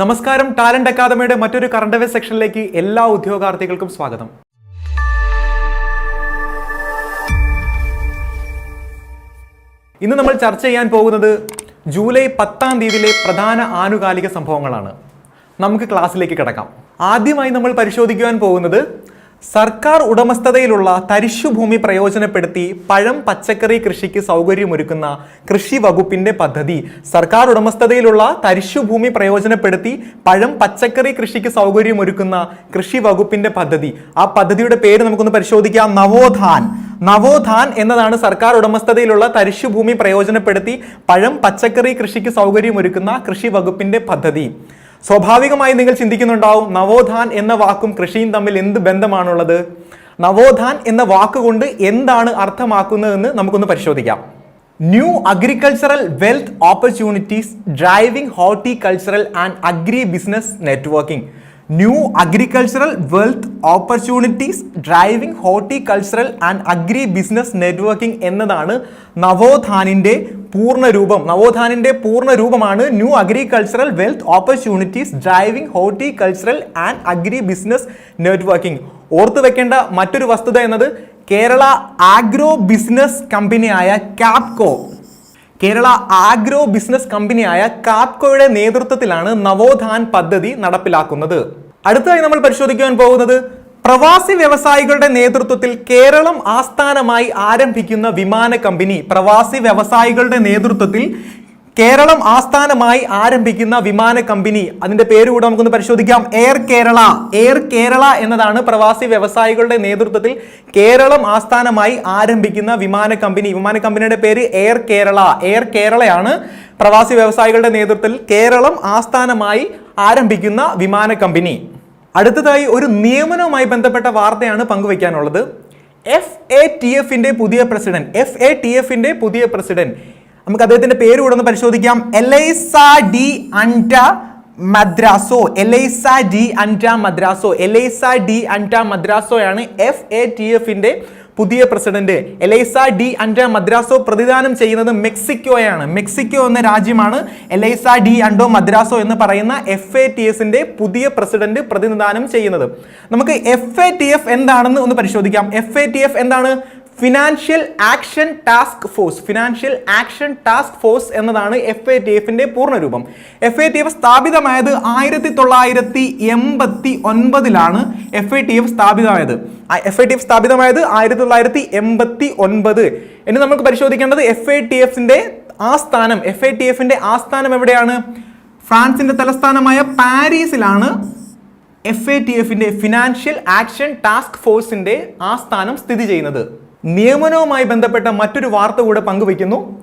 നമസ്കാരം ടാലന്റ് അക്കാദമിയുടെ മറ്റൊരു കറണ്ട് അവേഴ്സ് സെക്ഷനിലേക്ക് എല്ലാ ഉദ്യോഗാർത്ഥികൾക്കും സ്വാഗതം. ഇന്ന് നമ്മൾ ചർച്ച ചെയ്യാൻ പോകുന്നത് ജൂലൈ പത്താം തീയതിയിലെ പ്രധാന ആനുകാലിക സംഭവങ്ങളാണ്. നമുക്ക് ക്ലാസ്സിലേക്ക് കിടക്കാം. ആദ്യമായി നമ്മൾ പരിശോധിക്കുവാൻ പോകുന്നത് സർക്കാർ ഉടമസ്ഥതയിലുള്ള തരിശുഭൂമി പ്രയോജനപ്പെടുത്തി പഴം പച്ചക്കറി കൃഷിക്ക് സൗകര്യമൊരുക്കുന്ന കൃഷി വകുപ്പിന്റെ പദ്ധതി. സർക്കാർ ഉടമസ്ഥതയിലുള്ള തരിശുഭൂമി പ്രയോജനപ്പെടുത്തി പഴം പച്ചക്കറി കൃഷിക്ക് സൗകര്യമൊരുക്കുന്ന കൃഷി വകുപ്പിന്റെ പദ്ധതി. ആ പദ്ധതിയുടെ പേര് നമുക്കൊന്ന് പരിശോധിക്കാം. നവോത്ഥാൻ. നവോത്ഥാൻ എന്നതാണ് സർക്കാർ ഉടമസ്ഥതയിലുള്ള തരിശുഭൂമി പ്രയോജനപ്പെടുത്തി പഴം പച്ചക്കറി കൃഷിക്ക് സൗകര്യമൊരുക്കുന്ന കൃഷി വകുപ്പിന്റെ പദ്ധതി. സ്വാഭാവികമായി നിങ്ങൾ ചിന്തിക്കുന്നുണ്ടാവും നവോത്ഥാൻ എന്ന വാക്കും കൃഷിയും തമ്മിൽ എന്ത് ബന്ധമാണുള്ളത്? നവോത്ഥാൻ എന്ന വാക്കുകൊണ്ട് എന്താണ് അർത്ഥമാക്കുന്നതെന്ന് നമുക്കൊന്ന് പരിശോധിക്കാം. New agricultural wealth opportunities driving horticultural and agri business networking new agricultural wealth opportunities driving horticultural and agri business networking എന്നതാണ് നവോത്ഥാനിന്റെ പൂർണ രൂപം നവോത്ഥാനിന്റെ പൂർണ രൂപമാണ് new agricultural wealth opportunities driving horticultural and agri business networking ഓർത്തു വെക്കേണ്ട മറ്റൊരു വസ്തുത എന്നത് കേരള ആഗ്രോ ബിസിനസ് കമ്പനിയായ കാപ്കോ കേരള ആഗ്രോ ബിസിനസ് കമ്പനിയായ കാപ്കോയുടെ നേതൃത്വത്തിലാണ് നവോത്ഥാൻ പദ്ധതി നടപ്പിലാക്കുന്നത്. അടുത്തതായി നമ്മൾ പരിശോധിക്കാൻ പോകുന്നത് പ്രവാസി വ്യവസായികളുടെ നേതൃത്വത്തിൽ കേരളം ആസ്ഥാനമായി ആരംഭിക്കുന്ന വിമാന കമ്പനി പ്രവാസി വ്യവസായികളുടെ നേതൃത്വത്തിൽ കേരളം ആസ്ഥാനമായി ആരംഭിക്കുന്ന വിമാന കമ്പനി. അതിന്റെ പേര് കൂടെ നമുക്കൊന്ന് പരിശോധിക്കാം. എയർ കേരള. എയർ കേരള എന്നതാണ് പ്രവാസി വ്യവസായികളുടെ നേതൃത്വത്തിൽ കേരളം ആസ്ഥാനമായി ആരംഭിക്കുന്ന വിമാന കമ്പനി. വിമാന കമ്പനിയുടെ പേര് എയർ കേരള. എയർ കേരളയാണ് പ്രവാസി വ്യവസായികളുടെ നേതൃത്വത്തിൽ കേരളം ആസ്ഥാനമായി ആരംഭിക്കുന്ന വിമാന കമ്പനി. അടുത്തതായി ഒരു നിയമനവുമായി ബന്ധപ്പെട്ട വാർത്തയാണ് പങ്കുവയ്ക്കാനുള്ളത്. എഫ് എ ടി എഫിന്റെ പുതിയ പ്രസിഡന്റ് എഫ് എ ടി എഫിന്റെ പുതിയ പ്രസിഡന്റ്. നമുക്ക് അദ്ദേഹത്തിന്റെ പേര് കൂടെ ഒന്ന് പരിശോധിക്കാം. Elisa de Anda Madrazo Elisa de Anda Madrazo Elisa de Anda മദ്രാസോയാണ് F A T എഫിന്റെ പുതിയ president Elisa de Anda Madrazo പ്രതിദാനം ചെയ്യുന്നത് മെക്സിക്കോയാണ്. മെക്സിക്കോ എന്ന രാജ്യമാണ് എലൈസ ഡി അൻഡോ മദ്രാസോ എന്ന് പറയുന്ന എഫ് എ ടി എസിന്റെ പുതിയ പ്രസിഡന്റ് പ്രതിനിധാനം ചെയ്യുന്നത്. നമുക്ക് എഫ് എ ടി എഫ് എന്താണെന്ന് ഒന്ന് പരിശോധിക്കാം. എഫ് എ ടി എഫ് എന്താണ്? Financial action task force financial action task force എന്നതാണ് എഫ് എ ടി എഫിന്റെ പൂർണരൂപം. എഫ് എ ടി എഫ് സ്ഥാപിതമായത് ആയിരത്തി തൊള്ളായിരത്തി എൺപത്തി ഒൻപതിലാണ് എഫ് എ ടി എഫ് സ്ഥാപിതമായത് എഫ് എ ടി എഫ് സ്ഥാപിതമായത് ആയിരത്തി തൊള്ളായിരത്തി എൺപത്തി ഒൻപത് ഇനി നമുക്ക് പരിശോധിക്കേണ്ടത് എഫ് എ ടി എഫിന്റെ ആസ്ഥാനം എഫ് എ ടി എഫിന്റെ ആസ്ഥാനം എവിടെയാണ്? ഫ്രാൻസിന്റെ തലസ്ഥാനമായ പാരീസിലാണ് എഫ് എ ടി എഫിന്റെ ഫിനാൻഷ്യൽ ആക്ഷൻ ടാസ്ക് ഫോഴ്സിന്റെ ആസ്ഥാനം സ്ഥിതി ചെയ്യുന്നത്. നിയമനവുമായി ബന്ധപ്പെട്ട മറ്റൊരു വാർത്ത കൂടെ പങ്കുവയ്ക്കുന്നു.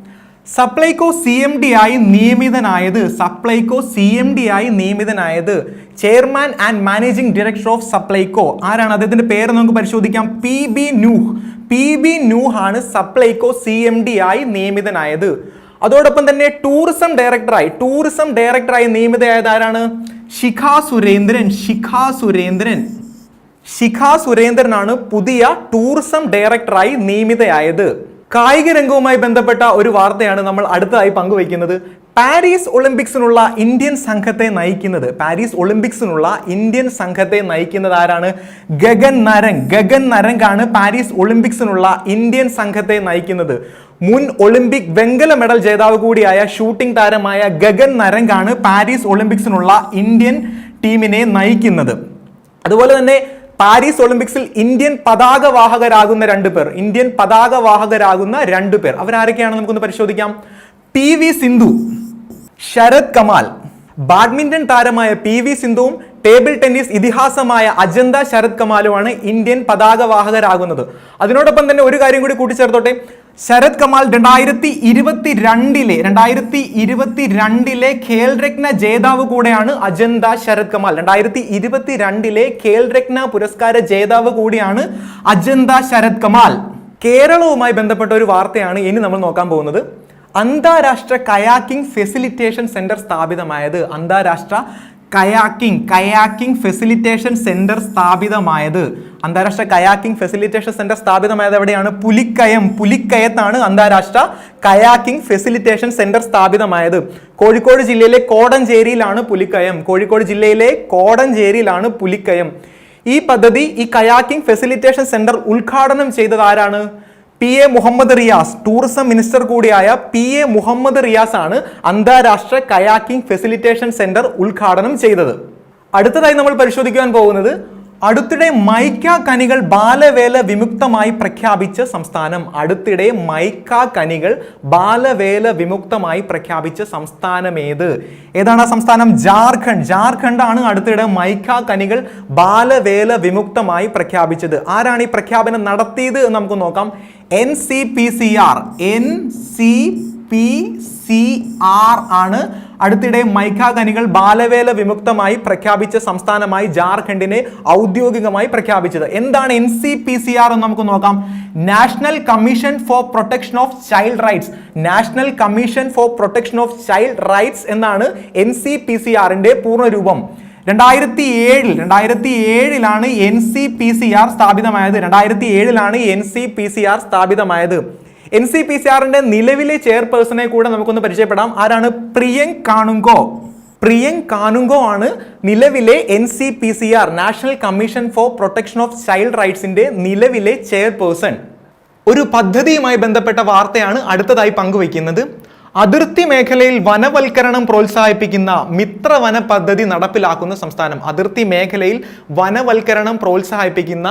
സപ്ലൈകോ സി എം ഡി ആയി നിയമിതനായത് സപ്ലൈകോ സി എം ഡി ആയി നിയമിതനായത് chairman and managing director of Supplyco. ആരാണ്? അദ്ദേഹത്തിന്റെ പേര് നമുക്ക് പരിശോധിക്കാം. P B Nooh P B Nooh ആണ് സപ്ലൈകോ സി എം ഡി ആയി നിയമിതനായത്. അതോടൊപ്പം തന്നെ ടൂറിസം ഡയറക്ടറായി ടൂറിസം ഡയറക്ടറായി നിയമിതയായത് ആരാണ്? ശിഖ സുരേന്ദ്രൻ ശിഖ സുരേന്ദ്രൻ. ശിഖ സുരേന്ദ്രനാണ് പുതിയ ടൂറിസം ഡയറക്ടറായി നിയമിതയായത്. കായിക രംഗവുമായി ബന്ധപ്പെട്ട ഒരു വാർത്തയാണ് നമ്മൾ അടുത്തതായി പങ്കുവയ്ക്കുന്നത്. പാരീസ് ഒളിമ്പിക്സിനുള്ള ഇന്ത്യൻ സംഘത്തെ നയിക്കുന്നത്. പാരീസ് ഒളിമ്പിക്സിനുള്ള ഇന്ത്യൻ സംഘത്തെ നയിക്കുന്നത് ആരാണ്? ഗഗൻ നരംഗ് ഗഗൻ നരംഗ് ആണ് പാരീസ് ഒളിമ്പിക്സിനുള്ള ഇന്ത്യൻ സംഘത്തെ നയിക്കുന്നത്. മുൻ ഒളിമ്പിക് വെങ്കല മെഡൽ ജേതാവ് കൂടിയായ ഷൂട്ടിംഗ് താരമായ ഗഗൻ നരംഗ് ആണ് പാരീസ് ഒളിമ്പിക്സിനുള്ള ഇന്ത്യൻ ടീമിനെ നയിക്കുന്നത്. അതുപോലെ തന്നെ പാരീസ് ഒളിമ്പിക്സിൽ ഇന്ത്യൻ പതാകവാഹകരാകുന്ന രണ്ടു പേർ. ഇന്ത്യൻ പതാകവാഹകരാകുന്ന രണ്ടു പേർ. അവരാരൊക്കെയാണ് നമുക്കൊന്ന് പരിശോധിക്കാം. P V Sindhu Sharath Kamal badminton താരമായ പി വി സിന്ധുവും ടേബിൾ ടെന്നീസ് ഇതിഹാസമായ അജന്ത ശരത് കമാലുമാണ് ഇന്ത്യൻ പതാകവാഹകരാകുന്നത് അതിനോടൊപ്പം തന്നെ ഒരു കാര്യം കൂടി കൂട്ടിച്ചേർത്തോട്ടെ. ശരത് കമാൽ രണ്ടായിരത്തി ഇരുപത്തി രണ്ടിലെ രണ്ടായിരത്തി ഇരുപത്തി രണ്ടിലെ ഖേൽ രത്ന ജേതാവ് കൂടെയാണ് അജന്ത ശരത് കമാൽ. രണ്ടായിരത്തി ഇരുപത്തി രണ്ടിലെ ഖേൽ രത്ന പുരസ്കാര ജേതാവ് കൂടിയാണ് അജന്ത ശരത് കമാൽ. കേരളവുമായി ബന്ധപ്പെട്ട ഒരു വാർത്തയാണ് ഇനി നമ്മൾ നോക്കാൻ പോകുന്നത്. അന്താരാഷ്ട്ര കയാക്കിംഗ് ഫെസിലിറ്റേഷൻ സെന്റർ സ്ഥാപിതമായത് അന്താരാഷ്ട്ര കയാക്കിംഗ് കയാക്കിംഗ് ഫെസിലിറ്റേഷൻ സെന്റർ സ്ഥാപിതമായത്. അന്താരാഷ്ട്ര കയാക്കിംഗ് ഫെസിലിറ്റേഷൻ സെന്റർ സ്ഥാപിതമായത് എവിടെയാണ്? പുലിക്കയം പുലിക്കയത്താണ് അന്താരാഷ്ട്ര കയാക്കിംഗ് ഫെസിലിറ്റേഷൻ സെന്റർ സ്ഥാപിതമായത്. കോഴിക്കോട് ജില്ലയിലെ കോടഞ്ചേരിയിലാണ് പുലിക്കയം. കോഴിക്കോട് ജില്ലയിലെ കോടഞ്ചേരിയിലാണ് പുലിക്കയം. ഈ പദ്ധതി ഈ കയാക്കിംഗ് ഫെസിലിറ്റേഷൻ സെന്റർ ഉദ്ഘാടനം ചെയ്തത് ആരാണ്? P A Muhammad Riyas tourism minister കൂടിയായ പി എ മുഹമ്മദ് റിയാസ് ആണ് അന്താരാഷ്ട്ര കയാക്കിംഗ് ഫെസിലിറ്റേഷൻ സെന്റർ ഉദ്ഘാടനം ചെയ്തത്. അടുത്തതായി നമ്മൾ പരിശോധിക്കാൻ പോകുന്നത് അടുത്തിടെ മൈക്ക കനികൾ ബാലവേല വിമുക്തമായി പ്രഖ്യാപിച്ച സംസ്ഥാനം. അടുത്തിടെ മൈക്ക കനികൾ ബാലവേല വിമുക്തമായി പ്രഖ്യാപിച്ച സംസ്ഥാനം ഏത് ഏതാണ് ആ സംസ്ഥാനം? ജാർഖണ്ഡ്. ആണ് അടുത്തിടെ മൈക്ക കനികൾ ബാലവേല വിമുക്തമായി പ്രഖ്യാപിച്ചത്. ആരാണ് ഈ പ്രഖ്യാപനം നടത്തിയത് നമുക്ക് നോക്കാം. N C P C R. N C P C R ആണ്. അടുത്തിടെ മൈക്ക ഖനികൾ ബാലവേല വിമുക്തമായി പ്രഖ്യാപിച്ച സംസ്ഥാനമായി ജാർഖണ്ഡിനെ ഔദ്യോഗികമായി പ്രഖ്യാപിച്ചത്. എന്താണ് N C P C R എന്ന് നമുക്ക് നോക്കാം. National commission for protection of child rights national commission for protection of child rights എന്നാണ് എൻ സി പി സി ആറിന്റെ പൂർണരൂപം രണ്ടായിരത്തി ഏഴിൽ രണ്ടായിരത്തി ഏഴിലാണ് N C P C R സ്ഥാപിതമായത്. രണ്ടായിരത്തി ഏഴിലാണ് N C P C R സ്ഥാപിതമായത്. എൻ സി പി സി ആറിന്റെ നിലവിലെ ചെയർപേഴ്സണെ കൂടെ നമുക്കൊന്ന് പരിചയപ്പെടാം. ആരാണ്? പ്രിയങ്ക് കാണുങ്കോ പ്രിയങ്ക് കാനുങ്കോ ആണ് നിലവിലെ N C P C R national commission for protection of child റൈറ്റ്സിന്റെ നിലവിലെ ചെയർപേഴ്സൺ. ഒരു പദ്ധതിയുമായി ബന്ധപ്പെട്ട വാർത്തയാണ് അടുത്തതായി പങ്കുവയ്ക്കുന്നത്. അതിർത്തി മേഖലയിൽ വനവൽക്കരണം പ്രോത്സാഹിപ്പിക്കുന്ന മിത്രവന പദ്ധതി നടപ്പിലാക്കുന്ന സംസ്ഥാനം. അതിർത്തി മേഖലയിൽ വനവൽക്കരണം പ്രോത്സാഹിപ്പിക്കുന്ന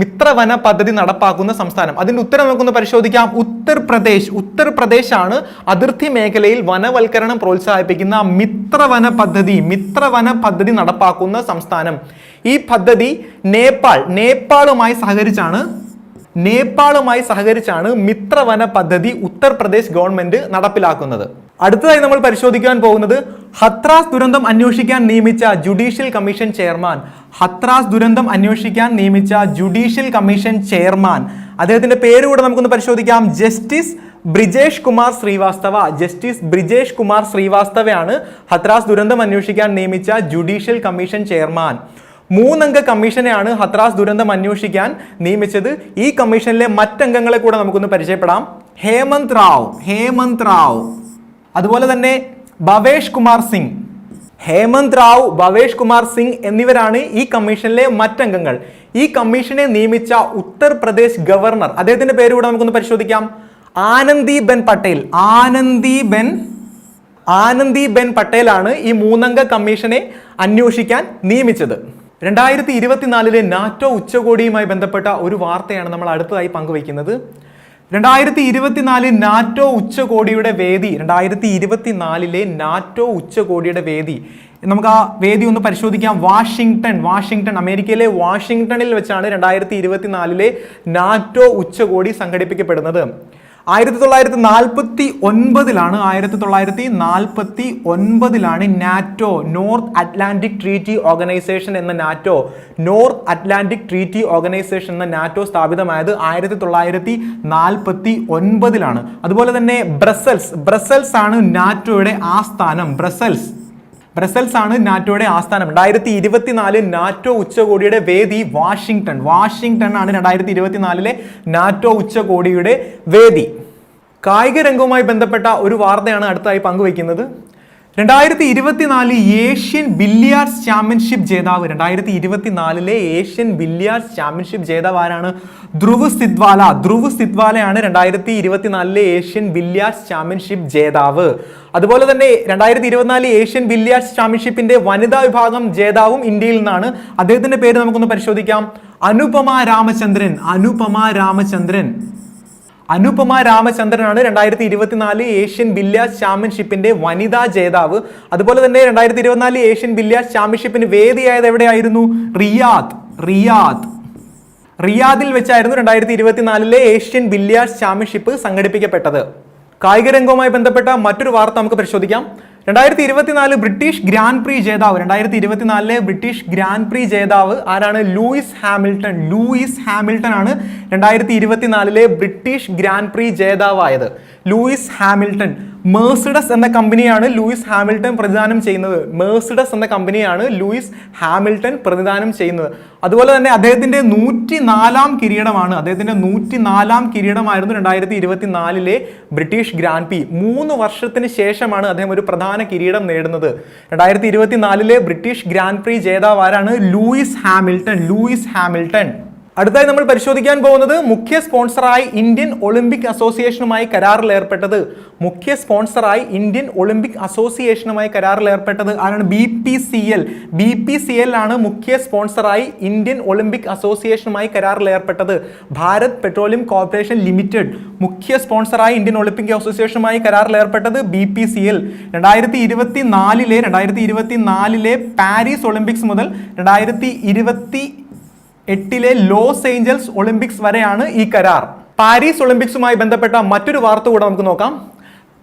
മിത്രവന പദ്ധതി നടപ്പാക്കുന്ന സംസ്ഥാനം. അതിന്റെ ഉത്തരം നമുക്കൊന്ന് പരിശോധിക്കാം. ഉത്തർപ്രദേശ് ഉത്തർപ്രദേശ് ആണ് അതിർത്തി മേഖലയിൽ വനവൽക്കരണം പ്രോത്സാഹിപ്പിക്കുന്ന മിത്രവന പദ്ധതി മിത്രവന പദ്ധതി നടപ്പാക്കുന്ന സംസ്ഥാനം. ഈ പദ്ധതി നേപ്പാൾ നേപ്പാളുമായി സഹകരിച്ചാണ് നേപ്പാളുമായി സഹകരിച്ചാണ് മിത്രവന പദ്ധതി ഉത്തർപ്രദേശ് ഗവൺമെന്റ് നടപ്പിലാക്കുന്നത്. അടുത്തതായി നമ്മൾ പരിശോധിക്കാൻ പോകുന്നത് ഹത്രാസ് ദുരന്തം അന്വേഷിക്കാൻ നിയമിച്ച ജുഡീഷ്യൽ കമ്മീഷൻ ചെയർമാൻ. ഹത്രാസ് ദുരന്തം അന്വേഷിക്കാൻ നിയമിച്ച ജുഡീഷ്യൽ കമ്മീഷൻ ചെയർമാൻ. അദ്ദേഹത്തിന്റെ പേര് കൂടെ നമുക്കൊന്ന് പരിശോധിക്കാം. ജസ്റ്റിസ് ബ്രിജേഷ് കുമാർ ശ്രീവാസ്തവ. ജസ്റ്റിസ് ബ്രിജേഷ് കുമാർ ശ്രീവാസ്തവയാണ് ഹത്രാസ് ദുരന്തം അന്വേഷിക്കാൻ നിയമിച്ച ജുഡീഷ്യൽ കമ്മീഷൻ ചെയർമാൻ. മൂന്നംഗ കമ്മീഷനെയാണ് ഹത്രാസ് ദുരന്തം അന്വേഷിക്കാൻ നിയമിച്ചത്. ഈ കമ്മീഷനിലെ മറ്റംഗങ്ങളെ കൂടെ നമുക്കൊന്ന് പരിചയപ്പെടാം. ഹേമന്ത് റാവ്. ഹേമന്ത് റാവ്. അതുപോലെ തന്നെ ഭവേഷ് കുമാർ സിംഗ്. ഹേമന്ത് റാവു ഭവേഷ് കുമാർ സിംഗ് എന്നിവരാണ് ഈ കമ്മീഷനിലെ മറ്റംഗങ്ങൾ. ഈ കമ്മീഷനെ നിയമിച്ച ഉത്തർപ്രദേശ് ഗവർണർ അദ്ദേഹത്തിന്റെ പേര് കൂടെ നമുക്കൊന്ന് പരിശോധിക്കാം. ആനന്ദി ബെൻ പട്ടേൽ. ആനന്ദി ബെൻ ആനന്ദി ബെൻ പട്ടേലാണ് ഈ മൂന്നംഗ കമ്മീഷനെ അന്വേഷിക്കാൻ നിയമിച്ചത്. രണ്ടായിരത്തി ഇരുപത്തിനാലിലെ നാറ്റോ ഉച്ചകോടിയുമായി ബന്ധപ്പെട്ട ഒരു വാർത്തയാണ് നമ്മൾ അടുത്തതായി പങ്കുവയ്ക്കുന്നത്. രണ്ടായിരത്തി ഇരുപത്തിനാല് നാറ്റോ ഉച്ചകോടിയുടെ വേദി രണ്ടായിരത്തി ഇരുപത്തിനാലിലെ നാറ്റോ ഉച്ചകോടിയുടെ വേദി. നമുക്ക് ആ വേദി ഒന്ന് പരിശോധിക്കാം. വാഷിങ്ടൺ വാഷിങ്ടൺ അമേരിക്കയിലെ വാഷിങ്ടണിൽ വെച്ചാണ് രണ്ടായിരത്തി ഇരുപത്തിനാലിലെ നാറ്റോ ഉച്ചകോടി സംഘടിപ്പിക്കപ്പെടുന്നത്. ആയിരത്തി തൊള്ളായിരത്തി നാൽപ്പത്തി ഒൻപതിലാണ് ആയിരത്തി തൊള്ളായിരത്തി നാൽപ്പത്തി ഒൻപതിലാണ് NATO north atlantic treaty organisation എന്ന NATO north atlantic treaty organisation എന്ന നാറ്റോ സ്ഥാപിതമായത് ആയിരത്തി തൊള്ളായിരത്തി നാൽപ്പത്തി ഒൻപതിലാണ് അതുപോലെ തന്നെ ബ്രസൽസ് ബ്രസൽസ് ആണ് നാറ്റോയുടെ ആസ്ഥാനം ബ്രസൽസ്. ബ്രസൽസ് ആണ് നാറ്റോയുടെ ആസ്ഥാനം. രണ്ടായിരത്തി ഇരുപത്തിനാല് നാറ്റോ ഉച്ചകോടിയുടെ വേദി വാഷിംഗ്ടൺ. വാഷിംഗ്ടൺ ആണ് രണ്ടായിരത്തി ഇരുപത്തിനാലിലെ നാറ്റോ ഉച്ചകോടിയുടെ വേദി. കായിക രംഗവുമായി ബന്ധപ്പെട്ട ഒരു വാർത്തയാണ് അടുത്തായി പങ്കുവയ്ക്കുന്നത്. രണ്ടായിരത്തി ഇരുപത്തിനാല് ഏഷ്യൻ ബില്ലിയാർഡ്സ് ചാമ്പ്യൻഷിപ്പ് ജേതാവ് രണ്ടായിരത്തി ഇരുപത്തിനാലിലെ ഏഷ്യൻ ബില്ലിയാർഡ്സ് ചാമ്പ്യൻഷിപ്പ് ജേതാവ് ആരാണ്? ധ്രുവ് സിദ്വാല. ധ്രുവ് സിദ്വാലയാണ് രണ്ടായിരത്തി ഇരുപത്തിനാലിലെ ഏഷ്യൻ ബില്ലിയാർഡ്സ് ചാമ്പ്യൻഷിപ്പ് ജേതാവ്. അതുപോലെ തന്നെ രണ്ടായിരത്തി ഇരുപത്തിനാല് ഏഷ്യൻ ബില്ലിയാർഡ്സ് ചാമ്പ്യൻഷിപ്പിന്റെ വനിതാ വിഭാഗം ജേതാവും ഇന്ത്യയിൽ നിന്നാണ്. അദ്ദേഹത്തിന്റെ പേര് നമുക്കൊന്ന് പരിശോധിക്കാം. അനുപമ രാമചന്ദ്രൻ. അനുപമ രാമചന്ദ്രൻ. അനുപമ രാമചന്ദ്രനാണ് രണ്ടായിരത്തി ഇരുപത്തിനാല് ഏഷ്യൻ ബില്ലിയാർഡ്സ് ചാമ്പ്യൻഷിപ്പിന്റെ വനിതാ ജേതാവ്. അതുപോലെ തന്നെ രണ്ടായിരത്തി ഇരുപത്തിനാല് ഏഷ്യൻ ബില്ലിയാർഡ്സ് ചാമ്പ്യൻഷിപ്പിന് വേദിയായത് എവിടെയായിരുന്നു? റിയാദ്. റിയാദ്. റിയാദിൽ വെച്ചായിരുന്നു രണ്ടായിരത്തി ഇരുപത്തിനാലിലെ ഏഷ്യൻ ബില്ലിയാർഡ്സ് ചാമ്പ്യൻഷിപ്പ് സംഘടിപ്പിക്കപ്പെട്ടത്. കായിക രംഗവുമായി ബന്ധപ്പെട്ട മറ്റൊരു വാർത്ത നമുക്ക് പരിശോധിക്കാം. രണ്ടായിരത്തി ഇരുപത്തിനാല് ബ്രിട്ടീഷ് ഗ്രാൻഡ് പ്രീ ജേതാവ് രണ്ടായിരത്തി ഇരുപത്തിനാലിലെ ബ്രിട്ടീഷ് ഗ്രാൻഡ് പ്രീ ജേതാവ് ആരാണ്? Luis Hamilton. ലൂയിസ് ഹാമിൽട്ടൺ ആണ് രണ്ടായിരത്തി ഇരുപത്തിനാലിലെ British grand prix ജേതാവായത്. Lewis Hamilton. Mercedes എന്ന കമ്പനിയാണ് ലൂയിസ് ഹാമിൽട്ടൺ പ്രതിദാനം ചെയ്യുന്നത്. മേഴ്സിഡസ് എന്ന കമ്പനിയാണ് ലൂയിസ് ഹാമിൽട്ടൺ പ്രതിദാനം ചെയ്യുന്നത്. അതുപോലെ തന്നെ അദ്ദേഹത്തിന്റെ നൂറ്റി നാലാം കിരീടമാണ്. അദ്ദേഹത്തിന്റെ നൂറ്റി നാലാം കിരീടമായിരുന്നു രണ്ടായിരത്തി ഇരുപത്തി നാലിലെ ബ്രിട്ടീഷ് ഗ്രാൻഡ് പി. മൂന്ന് വർഷത്തിന് ശേഷമാണ് അദ്ദേഹം ഒരു പ്രധാന കിരീടം നേടുന്നത്. രണ്ടായിരത്തി ഇരുപത്തി നാലിലെ ബ്രിട്ടീഷ് ഗ്രാൻഡ് പ്രി ജേതാവാരാണ് ലൂയിസ് ഹാമിൽട്ടൺ. Lewis Hamilton. അടുത്തായി നമ്മൾ പരിശോധിക്കാൻ പോകുന്നത് മുഖ്യ സ്പോൺസറായി ഇന്ത്യൻ ഒളിമ്പിക് അസോസിയേഷനുമായി കരാറിൽ ഏർപ്പെട്ടത്. മുഖ്യ സ്പോൺസറായി ഇന്ത്യൻ ഒളിമ്പിക് അസോസിയേഷനുമായി കരാറിൽ ഏർപ്പെട്ടത് ആരാണ്? B P C L. B P C L ആണ് മുഖ്യ സ്പോൺസറായി ഇന്ത്യൻ ഒളിമ്പിക് അസോസിയേഷനുമായി കരാറിൽ ഏർപ്പെട്ടത്. ഭാരത് പെട്രോളിയം കോർപ്പറേഷൻ ലിമിറ്റഡ് മുഖ്യ സ്പോൺസറായി ഇന്ത്യൻ ഒളിമ്പിക് അസോസിയേഷനുമായി കരാറിൽ ഏർപ്പെട്ടത് ബി പി സി എൽ. രണ്ടായിരത്തി ഇരുപത്തി നാലിലെ രണ്ടായിരത്തി ഇരുപത്തി നാലിലെ പാരീസ് ഒളിമ്പിക്സ് മുതൽ രണ്ടായിരത്തി ഇരുപത്തി എട്ടിലെ ലോസ് ഏഞ്ചൽസ് ഒളിമ്പിക്സ് വരെയാണ് ഈ കരാർ. പാരീസ് ഒളിമ്പിക്സുമായി ബന്ധപ്പെട്ട മറ്റൊരു വാർത്ത കൂടെ നമുക്ക് നോക്കാം.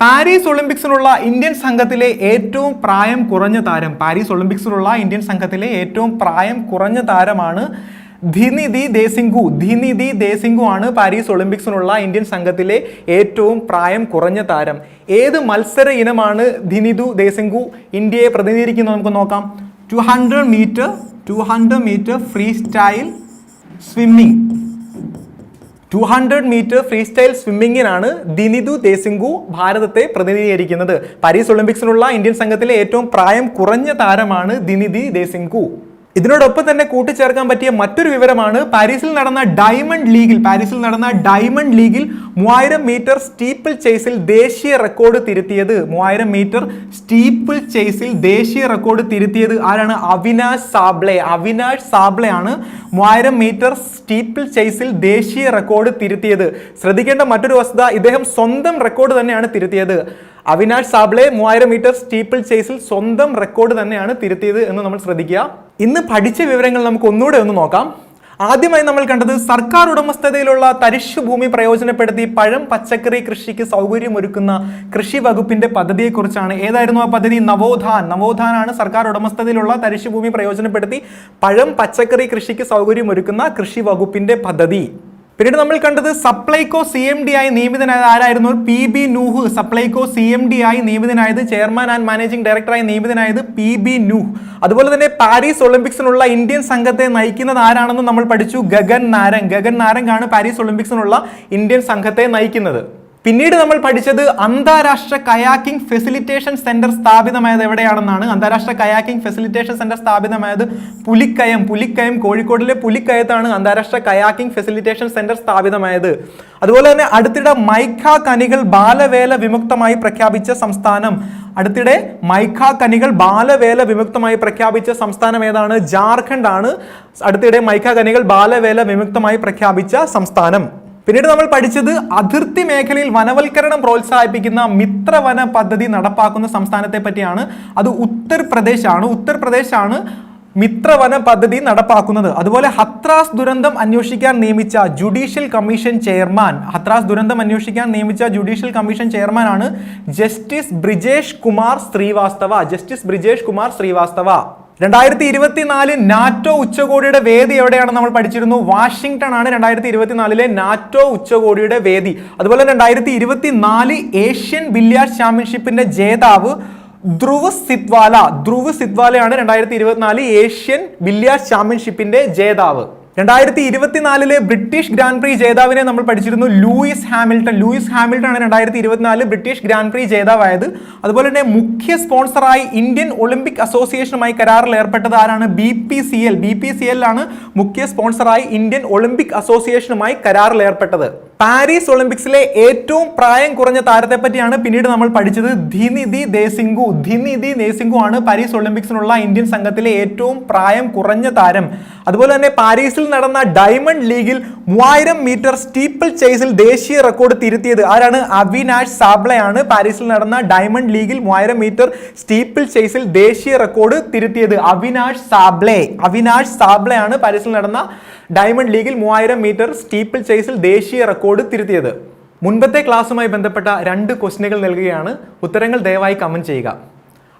പാരീസ് ഒളിമ്പിക്സിനുള്ള ഇന്ത്യൻ സംഘത്തിലെ ഏറ്റവും പ്രായം കുറഞ്ഞ താരം പാരീസ് ഒളിമ്പിക്സിലുള്ള ഇന്ത്യൻ സംഘത്തിലെ ഏറ്റവും പ്രായം കുറഞ്ഞ താരമാണ് ധിനിധി ദേസിംഗു. ധിനിധി ദേസിംഗു ആണ് പാരീസ് ഒളിമ്പിക്സിനുള്ള ഇന്ത്യൻ സംഘത്തിലെ ഏറ്റവും പ്രായം കുറഞ്ഞ താരം. ഏത് മത്സര ഇനമാണ് ധിനിധു ദേസിംഗു ഇന്ത്യയെ പ്രതിനിധീകരിക്കുന്നത് നമുക്ക് നോക്കാം. Two hundred metre two hundred metre freestyle swimming two hundred metre freestyle സ്വിമ്മിങ്ങിനാണ് Dhinidhi Desinghu ഭാരതത്തെ പ്രതിനിധീകരിക്കുന്നത്. പാരീസ് ഒളിമ്പിക്സിലുള്ള ഇന്ത്യൻ സംഘത്തിലെ ഏറ്റവും പ്രായം കുറഞ്ഞ താരമാണ് ദിനിതി ദേശിംഗു ഇതിനോടൊപ്പം തന്നെ കൂട്ടിച്ചേർക്കാൻ പറ്റിയ മറ്റൊരു വിവരമാണ് പാരീസിൽ നടന്ന ഡയമണ്ട് ലീഗിൽ പാരീസിൽ നടന്ന ഡയമണ്ട് ലീഗിൽ മൂവായിരം മീറ്റർ സ്റ്റീപ്പിൾ ചേസിൽ ദേശീയ റെക്കോർഡ് തിരുത്തിയത്. മൂവായിരം മീറ്റർ സ്റ്റീപ്പിൾ ചേസിൽ ദേശീയ റെക്കോർഡ് തിരുത്തിയത് ആരാണ്? അവിനാഷ് സാബ്ലെ. അവിനാഷ് സാബ്ലെ ആണ് മൂവായിരം മീറ്റർ സ്റ്റീപ്പിൾ ചേസിൽ ദേശീയ റെക്കോർഡ് തിരുത്തിയത്. ശ്രദ്ധിക്കേണ്ട മറ്റൊരു വസ്തുത ഇദ്ദേഹം സ്വന്തം റെക്കോർഡ് തന്നെയാണ് തിരുത്തിയത്. അവിനാഷ് സാബ്ലെ മൂവായിരം മീറ്റർ സ്റ്റീപ്പിൾ ചേസിൽ സ്വന്തം റെക്കോർഡ് തന്നെയാണ് തിരുത്തിയത് എന്ന് നമ്മൾ ശ്രദ്ധിക്കുക. ഇന്ന് പഠിച്ച വിവരങ്ങൾ നമുക്ക് ഒന്നുകൂടെ ഒന്ന് നോക്കാം. ആദ്യമായി നമ്മൾ കണ്ടത് സർക്കാർ ഉടമസ്ഥതയിലുള്ള തരിശു ഭൂമി പ്രയോജനപ്പെടുത്തി പഴം പച്ചക്കറി കൃഷിക്ക് സൗകര്യമൊരുക്കുന്ന കൃഷി വകുപ്പിന്റെ പദ്ധതിയെക്കുറിച്ചാണ്. ഏതായിരുന്നു ആ പദ്ധതി? നവോത്ഥാൻ. നവോത്ഥാനാണ് സർക്കാർ ഉടമസ്ഥതയിലുള്ള തരിശു ഭൂമി പ്രയോജനപ്പെടുത്തി പഴം പച്ചക്കറി കൃഷിക്ക് സൗകര്യമൊരുക്കുന്ന കൃഷി വകുപ്പിന്റെ പദ്ധതി. പിന്നീട് നമ്മൾ കണ്ടത് സപ്ലൈകോ സി എം ഡി ആയി നിയമിതനായത് ആരായിരുന്നു? P B Nooh. Supplyco C M D ആയി നിയമിതനായത് ചെയർമാൻ ആൻഡ് മാനേജിംഗ് ഡയറക്ടറായി നിയമിതനായത് പി ബി നൂഹ്. അതുപോലെ തന്നെ പാരീസ് ഒളിമ്പിക്സിനുള്ള ഇന്ത്യൻ സംഘത്തെ നയിക്കുന്നത് ആരാണെന്ന് നമ്മൾ പഠിച്ചു? ഗഗൻ നാരംഗ് ഗഗൻ നാരംഗ് ആണ് പാരീസ് ഒളിമ്പിക്സിനുള്ള ഇന്ത്യൻ സംഘത്തെ നയിക്കുന്നത്. പിന്നീട് നമ്മൾ പഠിച്ചത് അന്താരാഷ്ട്ര കയാക്കിംഗ് ഫെസിലിറ്റേഷൻ സെന്റർ സ്ഥാപിതമായത് എവിടെയാണെന്നാണ്. അന്താരാഷ്ട്ര കയാക്കിംഗ് ഫെസിലിറ്റേഷൻ സെന്റർ സ്ഥാപിതമായത് പുലിക്കയം പുലിക്കയം കോഴിക്കോടിലെ പുലിക്കയത്താണ് അന്താരാഷ്ട്ര കയാക്കിംഗ് ഫെസിലിറ്റേഷൻ സെന്റർ സ്ഥാപിതമായത്. അതുപോലെ തന്നെ അടുത്തിടെ മൈഖ കനികൾ ബാലവേല വിമുക്തമായി പ്രഖ്യാപിച്ച സംസ്ഥാനം. അടുത്തിടെ മൈഖ കനികൾ ബാലവേല വിമുക്തമായി പ്രഖ്യാപിച്ച സംസ്ഥാനം ഏതാണ്? ജാർഖണ്ഡ് ആണ് അടുത്തിടെ മൈഖ കനികൾ ബാലവേല വിമുക്തമായി പ്രഖ്യാപിച്ച സംസ്ഥാനം. പിന്നീട് നമ്മൾ പഠിച്ചത് അതിർത്തി മേഖലയിൽ വനവൽക്കരണം പ്രോത്സാഹിപ്പിക്കുന്ന മിത്രവന പദ്ധതി നടപ്പാക്കുന്ന സംസ്ഥാനത്തെ പറ്റിയാണ്. അത് ഉത്തർപ്രദേശ് ആണ് ഉത്തർപ്രദേശ് ആണ് മിത്രവന പദ്ധതി നടപ്പാക്കുന്നത്. അതുപോലെ ഹത്രാസ് ദുരന്തം അന്വേഷിക്കാൻ നിയമിച്ച ജുഡീഷ്യൽ കമ്മീഷൻ ചെയർമാൻ ഹത്രാസ് ദുരന്തം അന്വേഷിക്കാൻ നിയമിച്ച ജുഡീഷ്യൽ കമ്മീഷൻ ചെയർമാൻ ആണ് ജസ്റ്റിസ് ബ്രിജേഷ് കുമാർ ശ്രീവാസ്തവ. ജസ്റ്റിസ് ബ്രിജേഷ് കുമാർ ശ്രീവാസ്തവ. രണ്ടായിരത്തി ഇരുപത്തിനാല് നാറ്റോ ഉച്ചകോടിയുടെ വേദി എവിടെയാണ് നമ്മൾ പഠിച്ചിരുന്നു. വാഷിംഗ്ടൺ ആണ് രണ്ടായിരത്തി ഇരുപത്തിനാലിലെ നാറ്റോ ഉച്ചകോടിയുടെ വേദി. അതുപോലെ രണ്ടായിരത്തി ഇരുപത്തിനാല് ഏഷ്യൻ ബില്യാർഡ് ചാമ്പ്യൻഷിപ്പിന്റെ ജേതാവ് ധ്രുവ് സിത്വാല ധ്രുവ് സിത്വാലയാണ് രണ്ടായിരത്തി ഇരുപത്തിനാല് ഏഷ്യൻ ബില്യാർഡ് ചാമ്പ്യൻഷിപ്പിന്റെ ജേതാവ്. രണ്ടായിരത്തി ഇരുപത്തിനാലിലെ ബ്രിട്ടീഷ് ഗ്രാൻഡ് പ്രീ ജേതാവിനെ നമ്മൾ പഠിച്ചിരുന്നു ലൂയിസ് ഹാമിൽട്ടൺ. ലൂയിസ് ഹാമിൽട്ടൺ ആണ് രണ്ടായിരത്തി ഇരുപത്തിനാല് ബ്രിട്ടീഷ് ഗ്രാൻഡ് പ്രീ ജേതാവായത്. അതുപോലെ തന്നെ മുഖ്യ സ്പോൺസറായി ഇന്ത്യൻ ഒളിമ്പിക് അസോസിയേഷനുമായി കരാറിൽ ഏർപ്പെട്ടത് ആരാണ്? B P C L. B P C L ആണ് മുഖ്യ സ്പോൺസറായി ഇന്ത്യൻ ഒളിമ്പിക് അസോസിയേഷനുമായി കരാറിൽ ഏർപ്പെട്ടത്. പാരീസ് ഒളിമ്പിക്സിലെ ഏറ്റവും പ്രായം കുറഞ്ഞ താരത്തെ പറ്റിയാണ് പിന്നീട് നമ്മൾ പഠിച്ചത്. ധിനിധി ദേസിംഗു. ധിനിധി ദേസിംഗു ആണ് പാരീസ് ഒളിമ്പിക്സിനുള്ള ഇന്ത്യൻ സംഘത്തിലെ ഏറ്റവും പ്രായം കുറഞ്ഞ താരം. അതുപോലെ തന്നെ പാരീസിൽ നടന്ന ഡയമണ്ട് ലീഗിൽ മൂവായിരം മീറ്റർ സ്റ്റീപ്പിൾ ചേസിൽ ദേശീയ റെക്കോർഡ് തിരുത്തിയത് ആരാണ്? അവിനാഷ് സാബ്ലയാണ് പാരീസിൽ നടന്ന ഡയമണ്ട് ലീഗിൽ മൂവായിരം മീറ്റർ സ്റ്റീപ്പിൾ ചേസിൽ ദേശീയ റെക്കോർഡ് തിരുത്തിയത്. അവിനാഷ് സാബ്ലെ. അവിനാഷ് സാബ്ലയാണ് പാരീസിൽ നടന്ന ഡയമണ്ട് ലീഗിൽ മൂവായിരം മീറ്റർ സ്റ്റീപ്പിൾ ചേസിൽ ദേശീയ റെക്കോർഡ് തിരുത്തിയത് മുൻപത്തെ ക്ലാസ്സുമായി ബന്ധപ്പെട്ട രണ്ട് ക്വസ്റ്റ്യനുകൾ നൽകുകയാണ്. ഉത്തരങ്ങൾ ദയവായി കമന്റ് ചെയ്യുക.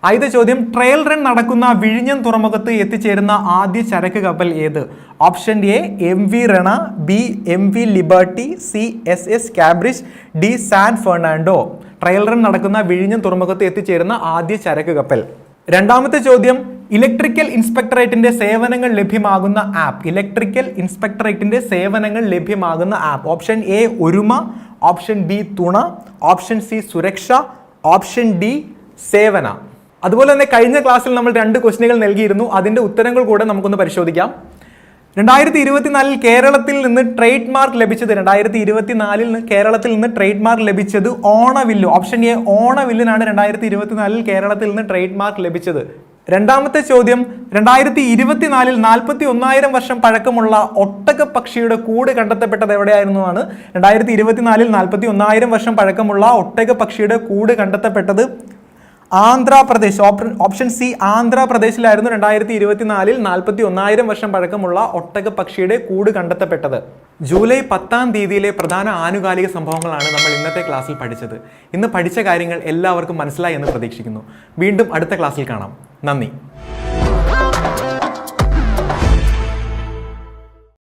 ആദ്യത്തെ ചോദ്യം ട്രയൽ റൺ നടക്കുന്ന വിഴിഞ്ഞം തുറമുഖത്ത് എത്തിച്ചേരുന്ന ആദ്യ ചരക്ക് കപ്പൽ ഏത്? Option A M V Rana B M V Liberty C S S കാബ്രിജ് D San Fernando trial run നടക്കുന്ന വിഴിഞ്ഞം തുറമുഖത്ത് എത്തിച്ചേരുന്ന ആദ്യ ചരക്ക് കപ്പൽ. രണ്ടാമത്തെ ചോദ്യം ഇലക്ട്രിക്കൽ ഇൻസ്പെക്ടറേറ്റിന്റെ സേവനങ്ങൾ ലഭ്യമാകുന്ന ആപ്പ്. ഇലക്ട്രിക്കൽ ഇൻസ്പെക്ടറേറ്റിന്റെ സേവനങ്ങൾ ലഭ്യമാകുന്ന app. Option A Oruma. Option B Thuna. Option C Suraksha. Option D Sevana. അതുപോലെ തന്നെ കഴിഞ്ഞ ക്ലാസ്സിൽ നമ്മൾ രണ്ട് ക്വസ്റ്റ്യനുകൾ നൽകിയിരുന്നു. അതിന്റെ ഉത്തരങ്ങൾ കൂടെ നമുക്കൊന്ന് പരിശോധിക്കാം. രണ്ടായിരത്തി ഇരുപത്തിനാലിൽ കേരളത്തിൽ നിന്ന് ട്രേഡ് മാർക്ക് ലഭിച്ചത് രണ്ടായിരത്തി ഇരുപത്തിനാലിൽ നിന്ന് കേരളത്തിൽ നിന്ന് ട്രേഡ് മാർക്ക് ലഭിച്ചത് ഓണവില്ലു. ഓപ്ഷൻ എ ഓണവില്ലിനാണ് രണ്ടായിരത്തി ഇരുപത്തിനാലിൽ കേരളത്തിൽ നിന്ന് ട്രേഡ് മാർക്ക് ലഭിച്ചത്. രണ്ടാമത്തെ ചോദ്യം രണ്ടായിരത്തി ഇരുപത്തിനാലിൽ നാൽപ്പത്തി ഒന്നായിരം വർഷം പഴക്കമുള്ള ഒട്ടക പക്ഷിയുടെ കൂട് കണ്ടെത്തപ്പെട്ടത് എവിടെയായിരുന്നു ആണ്? രണ്ടായിരത്തി ഇരുപത്തിനാലിൽ നാൽപ്പത്തി ഒന്നായിരം വർഷം പഴക്കമുള്ള ഒട്ടക പക്ഷിയുടെ കൂട് കണ്ടെത്തപ്പെട്ടത് ആന്ധ്രാപ്രദേശ് ഓപ്ഷൻ സി ആന്ധ്രാപ്രദേശിലായിരുന്നു രണ്ടായിരത്തി ഇരുപത്തിനാലിൽ നാൽപ്പത്തി ഒന്നായിരം വർഷം പഴക്കമുള്ള ഒട്ടക പക്ഷിയുടെ കൂട് കണ്ടെത്തപ്പെട്ടത്. ജൂലൈ പത്താം തീയതിയിലെ പ്രധാന ആനുകാലിക സംഭവങ്ങളാണ് നമ്മൾ ഇന്നത്തെ ക്ലാസ്സിൽ പഠിച്ചത്. ഇന്ന് പഠിച്ച കാര്യങ്ങൾ എല്ലാവർക്കും മനസ്സിലായി എന്ന് പ്രതീക്ഷിക്കുന്നു. വീണ്ടും അടുത്ത ക്ലാസ്സിൽ കാണാം. നന്ദി.